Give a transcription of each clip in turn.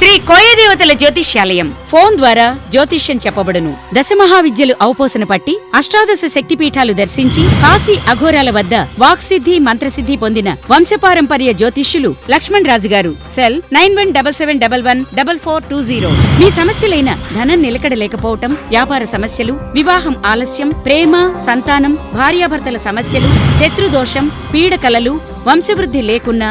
శ్రీ కోయదేవతల జ్యోతిష్యాలయం. ఫోన్ ద్వారా జ్యోతిష్యం చెప్పబడును. దశ మహావిద్యలు అవపోసన పట్టి అష్టాదశ శక్తిపీఠాలు దర్శించి కాశీ అఘోరాల వద్ద వాక్సిద్ధి మంత్రసిద్ధి పొందిన వంశపారంపర్య జ్యోతిష్యులు లక్ష్మణ్ రాజు గారు cell nine one double seven double one double four two zero. మీ సమస్యలైన ధనం నిలకడ లేకపోవటం వ్యాపార సమస్యలు వివాహం ఆలస్యం ప్రేమ సంతానం భార్యాభర్తల సమస్యలు శత్రుదోషం పీడకలలు వంశవృద్ధి లేకున్నా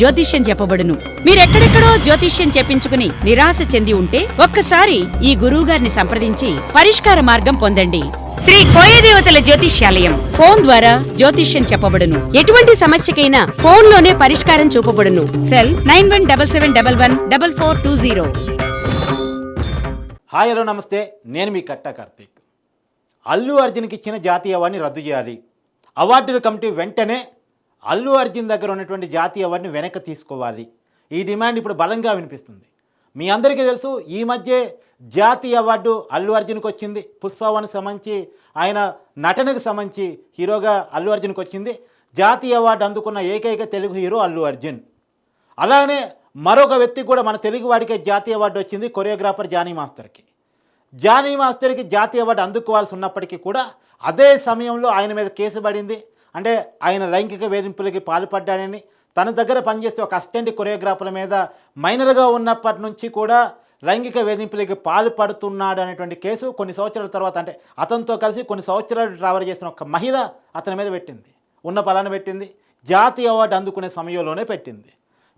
జ్యోతిష్యం చెప్పబడును. మీరెక్కడెక్కడో జ్యోతిష్యం చెప్పించుకుని నిరాశ చెంది ఉంటే ఒక్కసారి ఈ గురువుగారిని సంప్రదించి పరిష్కార మార్గం పొందండి. శ్రీ కోయదేవతల జ్యోతిష్యాలయం ఫోన్ ద్వారా జ్యోతిష్యం చెప్పబడును. ఎటువంటి సమస్యకైనా ఫోన్లోనే పరిష్కారం చూపబడును. Cell nine one double seven double one double four two zero. Hi hello నమస్తే. నేను మీ కట్ట కార్తీక్. అల్లు అర్జున్కి ఇచ్చిన జాతీయ అవార్డుని రద్దు చేయాలి. అవార్డుల కమిటీ వెంటనే అల్లు అర్జున్ దగ్గర ఉన్నటువంటి జాతీయ అవార్డుని వెనక్కి తీసుకోవాలి. ఈ డిమాండ్ ఇప్పుడు బలంగా వినిపిస్తుంది. మీ అందరికీ తెలుసు ఈ మధ్య జాతీయ అవార్డు అల్లు అర్జున్కి వచ్చింది. పుష్పవన్ సంబంధించి ఆయన నటనకు సంబంధించి హీరోగా అల్లు అర్జున్కి వచ్చింది. జాతీయ అవార్డు అందుకున్న ఏకైక తెలుగు హీరో అల్లు అర్జున్. అలానే మరొక వ్యక్తి కూడా మన తెలుగు వాడికే జాతీయ అవార్డు వచ్చింది కొరియోగ్రాఫర్ జానీ మాస్టర్కి. జానీ మాస్టర్కి జాతీయ అవార్డు అందుకోవాల్సి ఉన్నప్పటికీ కూడా అదే సమయంలో ఆయన మీద కేసు పడింది. అంటే ఆయన లైంగిక వేధింపులకి పాల్పడ్డాడని తన దగ్గర పనిచేసే ఒక అసిస్టెంట్ కొరియోగ్రాఫర్ల మీద మైనర్గా ఉన్నప్పటి నుంచి కూడా లైంగిక వేధింపులకి పాల్పడుతున్నాడు అనేటువంటి కేసు కొన్ని సంవత్సరాల తర్వాత అంటే అతనితో కలిసి కొన్ని సంవత్సరాలు ట్రావెల్ చేసిన ఒక మహిళ అతని మీద పెట్టింది. ఉన్న పలాన పెట్టింది. జాతీయ అవార్డు అందుకునే సమయంలోనే పెట్టింది.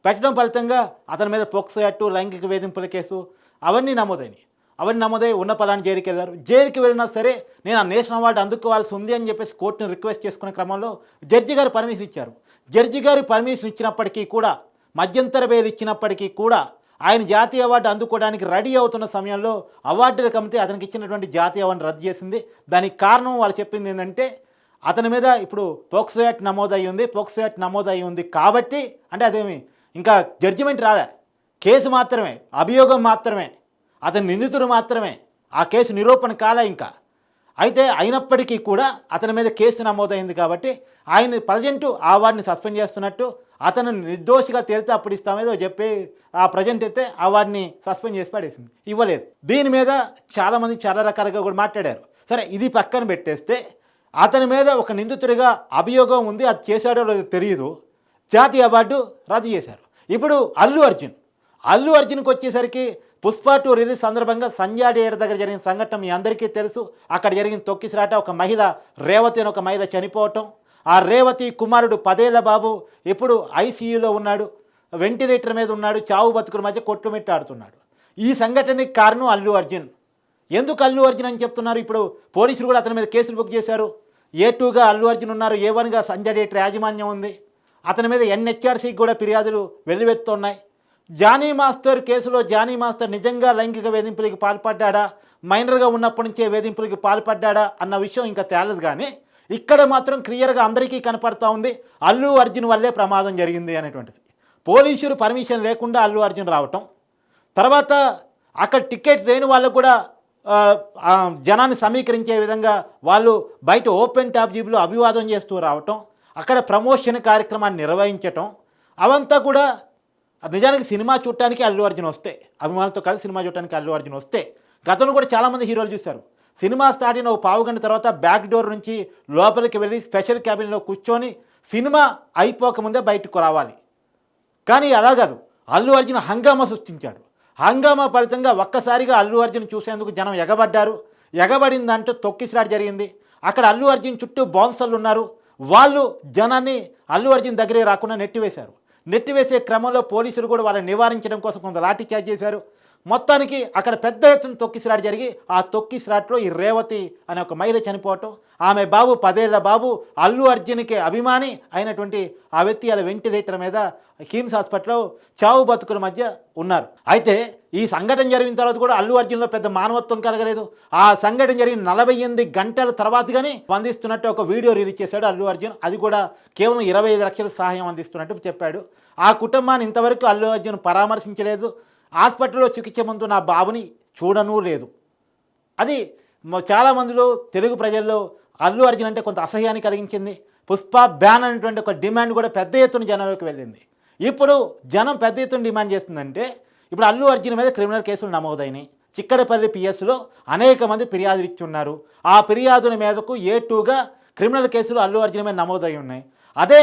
పెట్టడం ఫలితంగా అతని మీద పోక్సో యాక్టు లైంగిక వేధింపుల కేసు అవన్నీ నమోదైనవి అవన్నీ నమోదై ఉన్న పలాని జైలుకి వెళ్ళారు. జైలుకి వెళ్ళినా సరే నేను ఆ నేషనల్ అవార్డు అందుకోవాల్సి ఉంది అని చెప్పేసి కోర్టుని రిక్వెస్ట్ చేసుకునే క్రమంలో జడ్జి గారు పర్మిషన్ ఇచ్చారు. జడ్జి గారు పర్మిషన్ ఇచ్చినప్పటికీ కూడా మధ్యంతర బెయిల్ ఇచ్చినప్పటికీ కూడా ఆయన జాతీయ అవార్డు అందుకోవడానికి రెడీ అవుతున్న సమయంలో అవార్డుల కమిటీ అతనికి ఇచ్చినటువంటి జాతీయ అవార్డు రద్దు చేసింది. దానికి కారణం వాళ్ళు చెప్పింది ఏంటంటే అతని మీద ఇప్పుడు పోక్సో యాక్ట్ నమోదయ్యి ఉంది పోక్సో యాక్ట్ నమోదయ్యి ఉంది కాబట్టి అంటే అదేమి ఇంకా జడ్జిమెంట్ రాలే. కేసు మాత్రమే అభియోగం మాత్రమే. అతని నిందితుడు మాత్రమే. ఆ కేసు నిరూపణ కాలే ఇంకా. అయితే అయినప్పటికీ కూడా అతని మీద కేసు నమోదైంది కాబట్టి ఆయన ప్రజెంట్ ఆ వారిని సస్పెండ్ చేస్తున్నట్టు అతను నిర్దోషిగా తేలితే అప్పుడు ఇస్తామేదో చెప్పి ఆ ప్రజెంట్ అయితే ఆ వాడిని సస్పెండ్ చేసి పడేసింది. ఇవ్వలేదు. దీని మీద చాలామంది చాలా రకాలుగా కూడా మాట్లాడారు. సరే ఇది పక్కన పెట్టేస్తే అతని మీద ఒక నిందితుడిగా అభియోగం ఉంది అది చేశాడో లేదో తెలియదు జాతీయ అవార్డు రద్దు చేశారు. ఇప్పుడు అల్లు అర్జున్. అల్లు అర్జున్కి వచ్చేసరికి పుష్ప టూ రిలీజ్ సందర్భంగా సంజయ్ డేర్ దగ్గర జరిగిన సంఘటన మీ అందరికీ తెలుసు. అక్కడ జరిగిన తొక్కిసరాట ఒక మహిళ రేవతి అని ఒక మహిళ చనిపోవటం. ఆ రేవతి కుమారుడు పదేళ్ళ బాబు ఇప్పుడు ఐసీయూలో ఉన్నాడు. వెంటిలేటర్ మీద ఉన్నాడు. చావు బతుకుల మధ్య కొట్టుమిట్టాడుతున్నాడు ఈ సంఘటనకి కారణం అల్లు అర్జున్. ఎందుకు అల్లు అర్జున్ అని చెప్తున్నారు? ఇప్పుడు పోలీసులు కూడా అతని మీద కేసులు బుక్ చేశారు. ఏ టూగా అల్లు అర్జున్ ఉన్నారు? ఏ వన్గా సంజయ్ డేటర్ యాజమాన్యం ఉంది. అతని మీద ఎన్హెచ్ఆర్సీకి కూడా ఫిర్యాదులు వెల్లువెత్తున్నాయి జానీ మాస్టర్ కేసులో జానీ మాస్టర్ నిజంగా లైంగిక వేధింపులకి పాల్పడ్డా మైనర్గా ఉన్నప్పటి నుంచే వేధింపులకి పాల్పడ్డా అన్న విషయం ఇంకా తేలదు కానీ ఇక్కడ మాత్రం క్లియర్గా అందరికీ కనపడతా ఉంది. అల్లు అర్జున్ వల్లే ప్రమాదం జరిగింది అనేటువంటిది. పోలీసులు పర్మిషన్ లేకుండా అల్లు అర్జున్ రావటం. తర్వాత అక్కడ టికెట్ లేని వాళ్ళకు కూడా జనాన్ని సమీకరించే విధంగా వాళ్ళు బయట ఓపెన్ ట్యాబ్ జీబులో అభివాదం చేస్తూ రావటం. అక్కడ ప్రమోషన్ కార్యక్రమాన్ని నిర్వహించటం. అవంతా కూడా నిజానికి సినిమా చూడటానికి అల్లు అర్జున్ వస్తే అభిమానులతో కలిసి సినిమా చూడటానికి అల్లు అర్జున్ వస్తే గతంలో కూడా చాలామంది హీరోలు చూశారు. సినిమా స్టార్ట్ అయిన ఒక పావు గంట తర్వాత బ్యాక్ డోర్ నుంచి లోపలికి వెళ్ళి స్పెషల్ క్యాబిన్లో కూర్చొని సినిమా అయిపోకముందే బయటకు రావాలి. కానీ అలా కాదు. అల్లు అర్జున్ హంగామా సృష్టించాడు. హంగామా ఫలితంగా ఒక్కసారిగా అల్లు అర్జున్ చూసేందుకు జనం ఎగబడ్డారు. ఎగబడిందంటూ తొక్కిసలాట జరిగింది. అక్కడ అల్లు అర్జున్ చుట్టూ బౌన్సర్లు ఉన్నారు. వాళ్ళు జనాన్ని అల్లు అర్జున్ దగ్గరే రాకుండా నెట్టివేశారు. నెట్టివేసే క్రమంలో పోలీసులు కూడా వాళ్ళని నివారించడం కోసం కొంత లాఠీ చార్జ్ చేశారు. మొత్తానికి అక్కడ పెద్ద ఎత్తున తొక్కిసిరాట జరిగి ఆ తొక్కిసిరాట్లో ఈ రేవతి అనే ఒక మహిళ చనిపోవటం. ఆమె బాబు పదేళ్ళ బాబు అల్లు అర్జున్కి అభిమాని అయినటువంటి ఆ వ్యక్తి అలా వెంటిలేటర్ మీద కిమ్స్ హాస్పిటల్లో చావు బతుకుల మధ్య ఉన్నారు. అయితే ఈ సంఘటన జరిగిన తర్వాత కూడా అల్లు అర్జున్లో పెద్ద మానవత్వం కలగలేదు. ఆ సంఘటన జరిగిన నలభై ఎనిమిది గంటల తర్వాత కానీ స్పందిస్తున్నట్టు ఒక వీడియో రిలీజ్ చేశాడు అల్లు అర్జున్. అది కూడా కేవలం ఇరవై ఐదు లక్షల సహాయం అందిస్తున్నట్టు చెప్పాడు. ఆ కుటుంబాన్ని ఇంతవరకు అల్లు అర్జున్ పరామర్శించలేదు. హాస్పిటల్లో చికిత్స ముందు నా బాబుని చూడనూ లేదు. అది చాలామందిలో చాలా తెలుగు ప్రజల్లో అల్లు అర్జున్ అంటే కొంత అసహ్యాన్ని కలిగించింది. పుష్ప బ్యాన్ అనేటువంటి ఒక డిమాండ్ కూడా పెద్ద ఎత్తున జనంలోకి వెళ్ళింది. ఇప్పుడు జనం పెద్ద ఎత్తున డిమాండ్ చేస్తుందంటే ఇప్పుడు అల్లు అర్జున్ మీద క్రిమినల్ కేసులు నమోదైనాయి. చిక్కడపల్లి పిఎస్లో అనేక మంది ఫిర్యాదులు ఇచ్చి ఉన్నారు ఆ ఫిర్యాదుల మీదకు ఏ టూగా క్రిమినల్ కేసులు అల్లు అర్జున్ మీద నమోదై ఉన్నాయి. అదే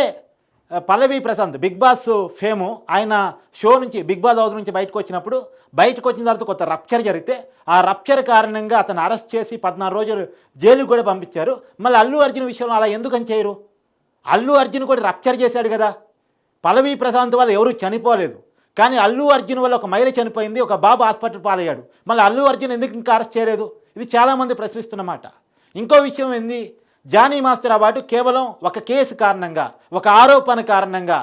Pallavi Prashanth Bigg Boss fame ఆయన షో నుంచి బిగ్ బాస్ హౌస్ నుంచి బయటకు వచ్చినప్పుడు బయటకు వచ్చిన తర్వాత కొత్త రప్చర్ జరిగితే ఆ రప్చర్ కారణంగా అతను అరెస్ట్ చేసి పద్నాలుగు రోజులు జైలుకు కూడా పంపించారు. మళ్ళీ అల్లు అర్జున్ విషయంలో అలా ఎందుకని చేయరు? అల్లు అర్జున్ కూడా రప్చర్ చేశాడు కదా. పల్లవి ప్రశాంత్ వల్ల ఎవరూ చనిపోలేదు. కానీ అల్లు అర్జున్ వల్ల ఒక మహిళ చనిపోయింది ఒక బాబు హాస్పిటల్ పాలయ్యాడు. మళ్ళీ అల్లు అర్జున్ ఎందుకు ఇంకా అరెస్ట్ చేయలేదు? ఇది చాలామంది ప్రశ్నిస్తున్నమాట ఇంకో విషయం ఏంది? జానీ మాస్టర్ అవార్డు కేవలం ఒక కేసు కారణంగా ఒక ఆరోపణ కారణంగా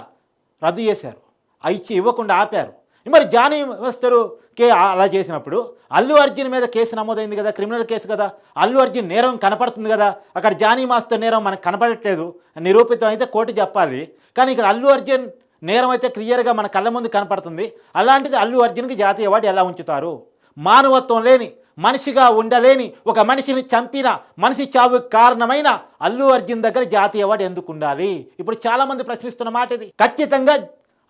రద్దు చేశారు. ఇచ్చి ఇవ్వకుండా ఆపారు. మరి జానీ మాస్టరు కే అలా చేసినప్పుడు అల్లు అర్జున్ మీద కేసు నమోదైంది కదా క్రిమినల్ కేసు కదా అల్లు అర్జున్ నేరం కనపడుతుంది కదా అక్కడ జానీ మాస్టర్ నేరం మనకు కనపడట్లేదు నిరూపితం అయితే కోర్టు చెప్పాలి కానీ ఇక్కడ అల్లు అర్జున్ నేరం అయితే క్లియర్గా మన కళ్ళ ముందు కనపడుతుంది. అలాంటిది అల్లు అర్జున్కి జాతీయ అవార్డు ఎలా ఉంచుతారు? మానవత్వం లేని మనిషిగా ఉండలేని ఒక మనిషిని చంపిన మనిషి చావు కారణమైన అల్లు అర్జున్ దగ్గర జాతీయ అవార్డు ఎందుకు ఉండాలి? ఇప్పుడు చాలామంది ప్రశ్నిస్తున్న మాట ఇది. ఖచ్చితంగా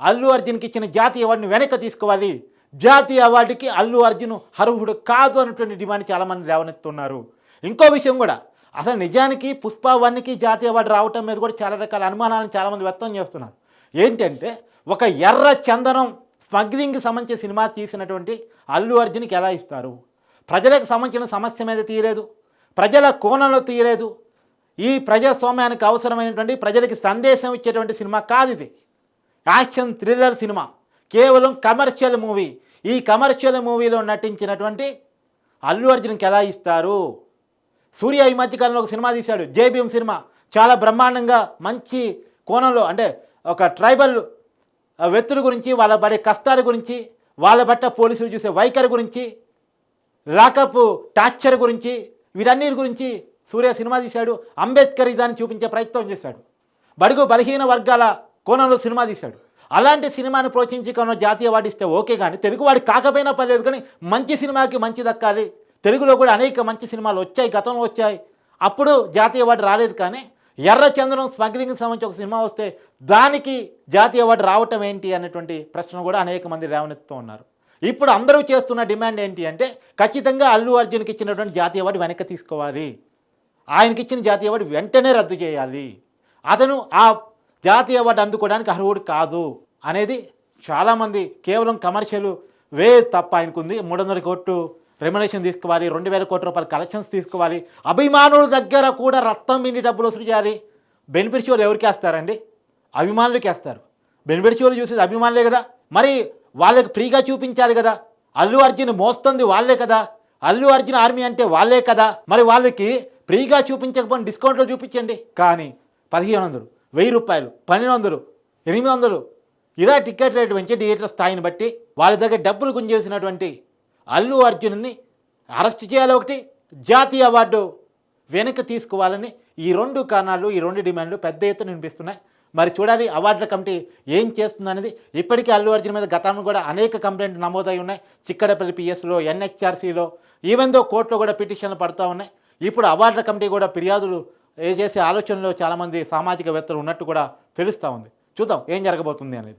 అల్లు అర్జున్కి ఇచ్చిన జాతీయ అవార్డుని వెనక్కి తీసుకోవాలి. జాతీయ అవార్డుకి అల్లు అర్జున్ అర్హుడు కాదు అన్నటువంటి డిమాండ్ చాలామంది లేవనెత్తున్నారు. ఇంకో విషయం కూడా అసలు నిజానికి పుష్ప వన్కి జాతీయ అవార్డు రావటం మీద కూడా చాలా రకాల అనుమానాలను చాలామంది వ్యక్తం చేస్తున్నారు. ఏంటంటే ఒక ఎర్ర చందనం స్మగ్లింగ్కి సంబంధించిన సినిమా తీసినటువంటి అల్లు అర్జున్కి ఎలా ఇస్తారు? ప్రజలకు సంబంధించిన సమస్య మీద తీయలేదు. ప్రజల కోణంలో తీయలేదు. ఈ ప్రజాస్వామ్యానికి అవసరమైనటువంటి ప్రజలకి సందేశం ఇచ్చేటువంటి సినిమా కాదు ఇది. Action thriller cinema. కేవలం కమర్షియల్ మూవీ. ఈ కమర్షియల్ మూవీలో నటించినటువంటి అల్లు అర్జున్కి ఎలా ఇస్తారు? సూర్య ఈ మధ్యకాలంలో ఒక సినిమా తీశాడు జేబీఎం సినిమా. చాలా బ్రహ్మాండంగా మంచి కోణంలో అంటే ఒక ట్రైబల్ వ్యక్తుల గురించి వాళ్ళ పడే కష్టాల గురించి వాళ్ళ బట్ట పోలీసులు చూసే వైఖరి గురించి లాకప్ టార్చర్ గురించి వీటన్నిటి గురించి సూర్య సినిమా తీశాడు. అంబేద్కర్ ఇదాన్ని చూపించే ప్రయత్నం చేశాడు. బడుగు బలహీన వర్గాల కోణంలో సినిమా తీశాడు. అలాంటి సినిమాను ప్రోత్సహించి జాతీయ అవార్డు ఇస్తే ఓకే కానీ తెలుగు వాడి కాకపోయినా పర్లేదు కానీ మంచి సినిమాకి మంచి దక్కాలి. తెలుగులో కూడా అనేక మంచి సినిమాలు వచ్చాయి గతంలో వచ్చాయి. అప్పుడు జాతీయ అవార్డు రాలేదు కానీ ఎర్రచంద్రం స్మగ్లింగ్కి సంబంధించి ఒక సినిమా వస్తే దానికి జాతీయ అవార్డు రావటం ఏంటి అనేటువంటి ప్రశ్న కూడా అనేక మంది లేవనెత్తుతూ ఉన్నారు. ఇప్పుడు అందరూ చేస్తున్న డిమాండ్ ఏంటి అంటే ఖచ్చితంగా అల్లు అర్జున్కి ఇచ్చినటువంటి జాతీయ అవార్డు వెనక్కి తీసుకోవాలి. ఆయనకి ఇచ్చిన జాతీయ అవార్డు వెంటనే రద్దు చేయాలి. అతను ఆ జాతీయ అవార్డు అందుకోవడానికి అర్హుడు కాదు అనేది చాలామంది కేవలం కమర్షియల్ వే తప్ప ఆయనకుంది. మూడు వందల కోట్లు రెమ్యునేషన్ తీసుకోవాలి. రెండు వేల కోట్ల రూపాయల కలెక్షన్స్ తీసుకోవాలి. అభిమానుల దగ్గర కూడా రక్తం మిండి డబ్బులు వసూలు చేయాలి. బెనిఫిట్ ఎవరికి వేస్తారండి? అభిమానులకి వేస్తారు. బెనిఫిట్స్ వాళ్ళు చూసేది? అభిమానులే కదా. మరి వాళ్ళకి ఫ్రీగా చూపించాలి కదా. అల్లు అర్జున్ మోస్తుంది వాళ్ళే కదా. అల్లు అర్జున్ ఆర్మీ అంటే వాళ్ళే కదా. మరి వాళ్ళకి ఫ్రీగా చూపించకపోయినా డిస్కౌంట్లో చూపించండి. కానీ పదిహేను వందలు వెయ్యి రూపాయలు పన్నెండు వందలు ఎనిమిది వందలు ఇలా టికెట్ రేటు పెంచి థియేటర్ స్థాయిని బట్టి వాళ్ళ దగ్గర డబ్బులు గుంజేసినటువంటి అల్లు అర్జున్ని అరెస్ట్ చేయాలి ఒకటి జాతీయ అవార్డు వెనక్కి తీసుకోవాలని ఈ రెండు కారణాలు ఈ రెండు డిమాండ్లు పెద్ద ఎత్తున వినిపిస్తున్నాయి. మరి చూడాలి అవార్డుల కమిటీ ఏం చేస్తుంది అనేది ఇప్పటికీ అల్లు అర్జున్ మీద గతంలో కూడా అనేక కంప్లైంట్లు నమోదై ఉన్నాయి. చిక్కడపల్లి పిఎస్లో ఎన్హెచ్ఆర్సీలో ఈవెన్ దో కోర్టులో కూడా పిటిషన్లు పడుతూ ఉన్నాయి. ఇప్పుడు అవార్డుల కమిటీ కూడా ఫిర్యాదులు ఏ చేసే ఆలోచనలో చాలామంది సామాజికవేత్తలు ఉన్నట్టు కూడా తెలుస్తూ ఉంది. చూద్దాం ఏం జరగబోతుంది అనేది.